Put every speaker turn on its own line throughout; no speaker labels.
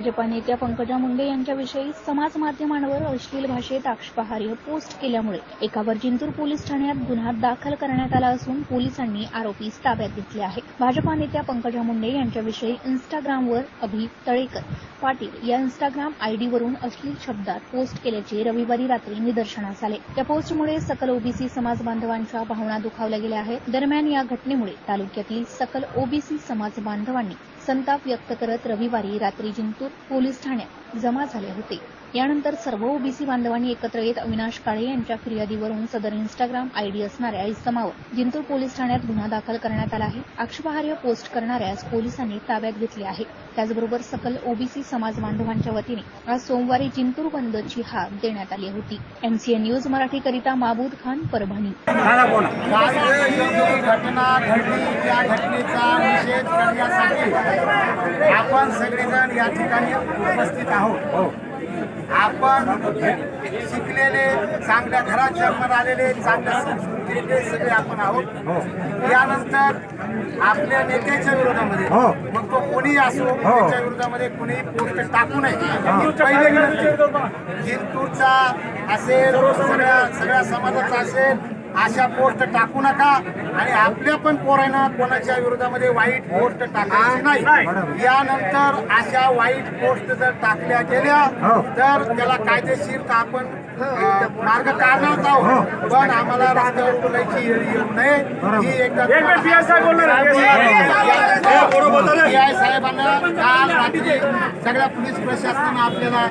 भाजपा नेत्या पंकजा मुंडे यांच्याविषयी समाज माध्यमांवर अश्लील भाषेत आक्षेपार्ह पोस्ट केल्यामुळे एकावर जिंतूर पोलीस ठाण्यात गुन्हा दाखल करण्यात आला असून पोलिसांनी आरोपीस ताब्यात घेतले आहे भाजपा नेत्या पंकजा मुंडे यांच्याविषयी इन्स्टाग्रामवर अभि तळेकर पाटील या इन्स्टाग्राम आयडीवरून अश्लील शब्दात पोस्ट केल्याचे रविवारी रात्री निदर्शनास आले. त्या पोस्टमुळे सकल ओबीसी समाज बांधवांच्या भावना दुखावल्या गेल्या आहेत. दरम्यान या घटनेमुळे तालुक्यातील सकल ओबीसी समाज बांधवांनी संताप व्यक्त करत रविवारी रात्री जिंतूर पोलीस ठाण्यात जमा झाले होते. यानंतर सर्व ओबीसी बांधवांनी एकत्र येत अविनाश काळे यांच्या फिर्यादीवरून सदर इन्स्टाग्राम आयडी असणाऱ्या इसमावर जिंतूर पोलीस ठाण्यात गुन्हा दाखल करण्यात आला आहे. आक्षेपार्ह पोस्ट करणाऱ्यास पोलिसांनी ताब्यात घेतले आहे. त्याचबरोबर सकल ओबीसी समाज बांधवांच्या वतीने आज सोमवारी जिंतूर बंदची हाक देण्यात आली होती. एमसीएन न्यूज मराठीकरिता माबूद खान परभणी.
घटना घडली त्या घटनेचा निषेध करण्यासाठी आपण सगळेजण या ठिकाणी उपस्थित आहोत. आपण शिकलेले चांगल्या घरात जन्माला आलेले चांगल्या संस्कृतीचे सगळे आपण आहोत. यानंतर आपल्या नेत्याच्या विरोधामध्ये मग तो कोणी असो त्याच्या विरोधामध्ये कोणी पोस्ट टाकू नये. ही. पहिली जिंतूरचा असेल सगळ्या सगळ्या समाजाचा असेल अशा पोस्ट टाकू नका. आणि आपल्या पण पोरांना कोणाच्या विरोधामध्ये वाईट पोस्ट टाकायची नाही. यानंतर अशा वाईट पोस्ट जर टाकल्या गेल्या तर त्याला कायदेशीर आपण मार्ग काढणार आहोत पण आम्हाला रस्त्यावर बोलायची येऊ नये ही एकदा पीआय साहेबांना काल रात्री सगळ्या पोलीस प्रशासनानं आपल्याला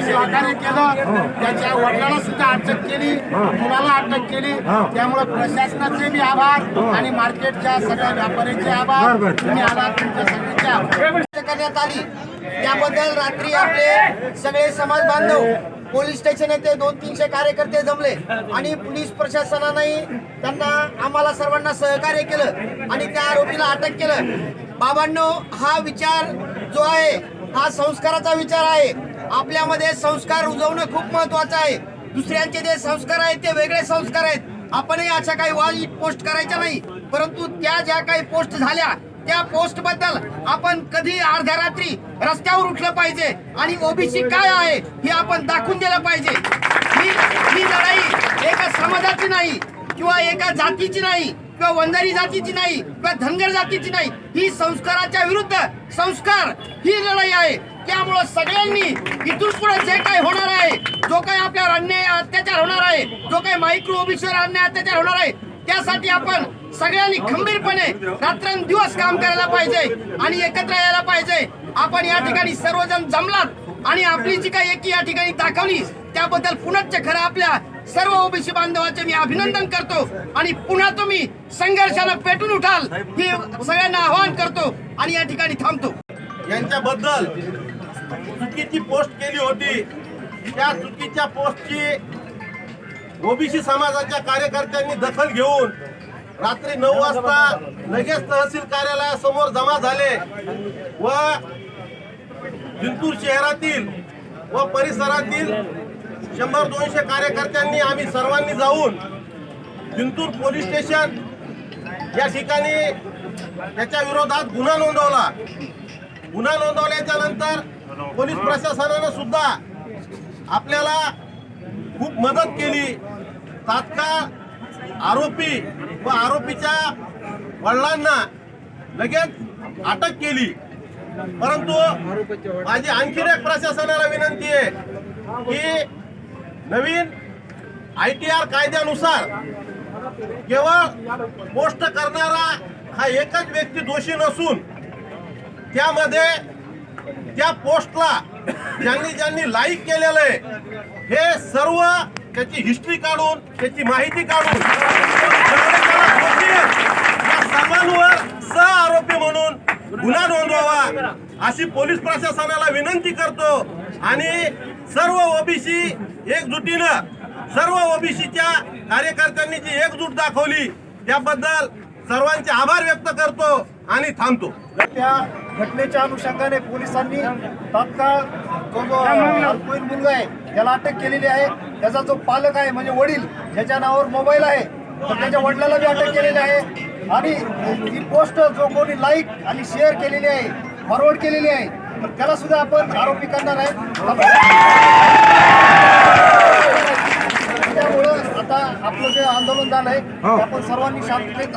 सहकार्य केलं त्याच्या वडिलाला सुद्धा अटक केली मुलाला अटक केली त्यामुळे प्रशासनाचे मी आभार आणि मार्केटच्या सगळ्या व्यापाऱ्यांचे आभार. तुम्ही आला तुमच्या सगळ्यांचे आभार.
करण्यात आली त्याबद्दल रात्री आपले सगळे समाज बांधव. पोलीस स्टेशन येथे दोन तीनशे कार्यकर्ते जमले आणि पोलीस प्रशासनानेही त्यांना आम्हाला सर्वांना सहकार्य केलं आणि त्या आरोपीला अटक केलं. बाबांनो हा विचार जो आहे हा संस्काराचा विचार आहे. आपल्यामध्ये संस्कार रुजवणं खूप महत्वाचं आहे. दुसऱ्यांचे जे संस्कार आहेत ते वेगळे संस्कार आहेत. आपणही अशा काही वाईट पोस्ट करायच्या नाही. परंतु त्या ज्या काही पोस्ट झाल्या त्या पोस्टबद्दल आपण कधी अर्ध्या रात्री रस्त्यावर उठलं पाहिजे. आणि ओबीसी काय आहे हे आपण दाखवून दिलं पाहिजे. ही ही लढाई एका समाजाची नाही किंवा एका जातीची नाही किंवा वंजारी जातीची नाही किंवा धनगर जातीची नाही. ही संस्काराच्या विरुद्ध संस्कार ही लढाई आहे. त्यामुळं सगळ्यांनी इथून पुढे जे काही होणार आहे जो काही आपल्यावर अन्याय अत्याचार होणार आहे जो काही मायक्रो ओबीसीवर अन्याय अत्याचार होणार आहे त्यासाठी आपण सगळ्यांनी खंबीरपणे रात्रंदिवस काम करायला पाहिजे आणि एकत्र यायला पाहिजे. आपण या ठिकाणी सर्वजण जमलात आणि आपली जी काही एकी या ठिकाणी दाखवली त्याबद्दल पुनश्च खरं आपल्या सर्व ओबीसी बांधवांचे मी अभिनंदन करतो आणि पुन्हा तुम्ही संघर्षानं पेटून उठाल हे सगळ्यांना आवाहन करतो आणि या ठिकाणी थांबतो.
यांच्याबद्दल चुकीची पोस्ट केली होती. त्या चुकीच्या पोस्टची ओबीसी समाजाच्या कार्यकर्त्यांनी दखल घेऊन रात्री नऊ वाजता लगेच तहसील कार्यालयासमोर जमा झाले व जिंतूर शहरातील व परिसरातील शंभर दोनशे कार्यकर्त्यांनी आम्ही सर्वांनी जाऊन जिंतूर पोलीस स्टेशन या ठिकाणी त्याच्या विरोधात गुन्हा नोंदवला. गुन्हा नोंदवल्याच्या नंतर पोलीस प्रशासनानं सुद्धा आपल्याला खूप मदत केली. तात्काळ आरोपी व आरोपीच्या वडिलांना लगेच अटक केली. परंतु माझी आणखी एक प्रशासनाला विनंती आहे की नवीन आय टी आर कायद्यानुसार केवळ पोस्ट करणारा हा एकच व्यक्ती दोषी नसून त्यामध्ये त्या पोस्टला ज्यांनी ज्यांनी लाईक केलेलं आहे हे सर्व त्याची हिस्ट्री काढून त्याची माहिती काढून सर्वांवर सह आरोपी म्हणून गुन्हा नोंदवावा अशी पोलीस प्रशासनाला विनंती करतो. आणि सर्व ओबीसी एकजुटीनं सर्व ओबीसीच्या कार्यकर्त्यांनी जी एकजूट दाखवली त्याबद्दल सर्वांचे आभार व्यक्त करतो. आणि थांबतो.
त्या घटनेच्या अनुषंगाने पोलिसांनी तात्काळ जो जो अल्पवयीन मुलगा आहे त्याला अटक केलेली आहे. त्याचा जो पालक आहे म्हणजे वडील ज्याच्या नावावर मोबाईल आहे तर त्याच्या वडिलाला बी अटक केलेली आहे. आणि ही पोस्ट जो कोणी लाईक आणि शेअर केलेली आहे फॉरवर्ड केलेली आहे तर त्याला सुद्धा आपण आरोपी करणार आहे. त्यामुळं आता आपलं जे आंदोलन झालंय ते आपण सर्वांनी शांततेत.